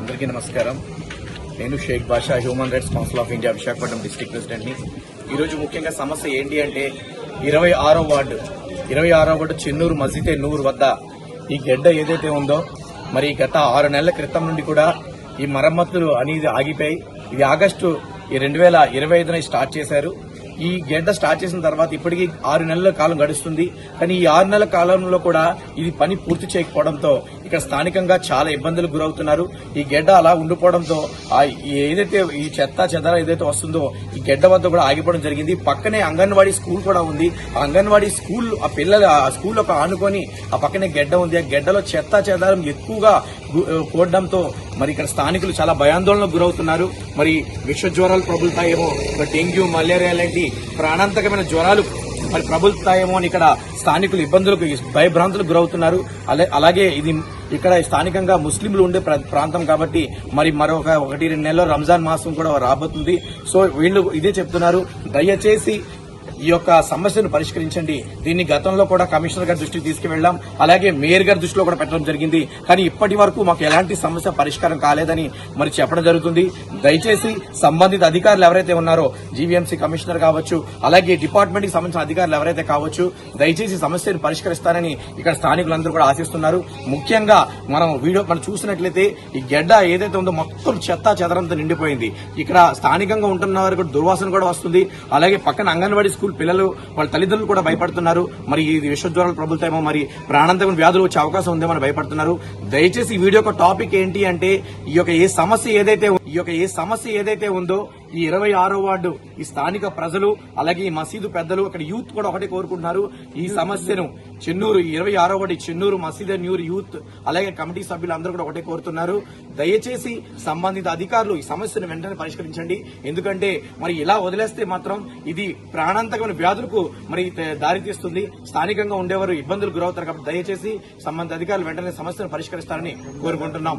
అందరికీ నమస్కారం. నేను Shaik Basha human rights council of India Visakhapatnam district ప్రెసిడెంట్ని. ఈరోజు ముఖ్యంగా సమస్య ఏంటి అంటే ఇరవై ఆరో వార్డు ఇరవై ఆరో వార్డు చెన్నూరు మసీదే నూరు వద్ద ఈ గెడ్డ ఏదైతే ఉందో మరి గత ఆరు నెలల క్రితం నుండి కూడా ఈ మరమ్మతులు అనేది ఆగిపోయి ఇది ఆగస్టు ఈ రెండు వేల ఇరవై ఐదున స్టార్ట్ చేశారు. ఈ గెడ్డ స్టార్ట్ చేసిన తర్వాత ఇప్పటికీ ఆరు నెలల కాలం గడుస్తుంది. కానీ ఈ ఆరు నెలల కాలంలో కూడా ఇది పని పూర్తి చేయకపోవడంతో ఇక్కడ స్థానికంగా చాలా ఇబ్బందులు గురవుతున్నారు. ఈ గెడ్డ అలా ఉండిపోవడంతో ఏదైతే ఈ చెత్త చెదర ఏదైతే వస్తుందో ఈ గెడ్డ వద్ద కూడా ఆగిపోవడం జరిగింది. పక్కనే అంగన్వాడీ స్కూల్ కూడా ఉంది. ఆ అంగన్వాడీ స్కూల్ ఆ పిల్లలు ఆ స్కూల్ ఒక ఆనుకొని ఆ పక్కనే గెడ్డ ఉంది. ఆ గెడ్డలో చెత్త చెదారం ఎక్కువగా కూడడంతో మరి ఇక్కడ స్థానికులు చాలా భయాందోళనకు గురవుతున్నారు. మరి విశ్వ జ్వరాలు ప్రబులుతాయేమో డెంగ్యూ మలేరియా లాంటి ప్రాణాంతకమైన జ్వరాలు మరి ప్రబులుతాయేమో అని ఇక్కడ స్థానికులు ఇబ్బందులకు భయభ్రాంతులకు గురవుతున్నారు. అలా- అలాగే ఇది ఇక్కడ స్థానికంగా ముస్లింలు ఉండే ప్రాంతం కాబట్టి మరి మరొక ఒకటి రెండు నెలల్లో రంజాన్ మాసం కూడా రాబోతుంది. సో వీళ్ళు ఇదే చెప్తున్నారు. దయచేసి ఈ యొక్క సమస్యను పరిష్కరించండి. దీన్ని గతంలో కూడా కమిషనర్ గారి దృష్టికి తీసుకువెళ్ళాం అలాగే మేయర్ గారి దృష్టిలో కూడా పెట్టడం జరిగింది. కానీ ఇప్పటి వరకు మాకు ఎలాంటి సమస్య పరిష్కారం కాలేదని మరి చెప్పడం జరుగుతుంది. దయచేసి సంబంధిత అధికారులు ఎవరైతే ఉన్నారో జీవీఎంసీ కమిషనర్ కావచ్చు అలాగే డిపార్ట్మెంట్కి సంబంధించిన అధికారులు ఎవరైతే కావచ్చు దయచేసి సమస్యను పరిష్కరిస్తారని ఇక్కడ స్థానికులందరూ కూడా ఆశిస్తున్నారు. ముఖ్యంగా మనం వీడియో మనం చూసినట్లయితే ఈ గెడ్డ ఏదైతే ఉందో మొత్తం చెత్త చెదరంతో నిండిపోయింది. ఇక్కడ స్థానికంగా ఉంటున్న వారికి దుర్వాసన కూడా వస్తుంది. అలాగే పక్కన అంగన్వాడీ స్కూల్ పిల్లలు వాళ్ళ తల్లిదండ్రులు కూడా భయపడుతున్నారు. మరి ఇది విశ్వజ్వరాలు ప్రబులుతాయేమో మరి ప్రాణాంతకం వ్యాధులు వచ్చే అవకాశం ఉందేమో భయపడుతున్నారు. దయచేసి ఈ వీడియో యొక్క టాపిక్ ఏంటి అంటే ఈ యొక్క ఏ సమస్య ఏదైతే ఈ యొక్క ఏ సమస్య ఏదైతే ఉందో ఈ ఇరవై ఆరో వార్డు ఈ స్థానిక ప్రజలు అలాగే ఈ మసీదు పెద్దలు అక్కడ యూత్ కూడా ఒకటే కోరుకుంటున్నారు. ఈ సమస్యను చెన్నూరు ఇరవై ఆరో వార్డు చెన్నూరు మసీదు న్యూర్ యూత్ అలాగే కమిటీ సభ్యులు అందరూ కూడా ఒకటే కోరుతున్నారు. దయచేసి సంబంధిత అధికారులు ఈ సమస్యను వెంటనే పరిష్కరించండి. ఎందుకంటే మరి ఇలా వదిలేస్తే మాత్రం ఇది ప్రాణాంతకమైన వ్యాధులకు మరి దారితీస్తుంది. స్థానికంగా ఉండేవారు ఇబ్బందులు గురవుతారు కాబట్టి దయచేసి సంబంధిత అధికారులు వెంటనే సమస్యను పరిష్కరిస్తారని కోరుకుంటున్నాం.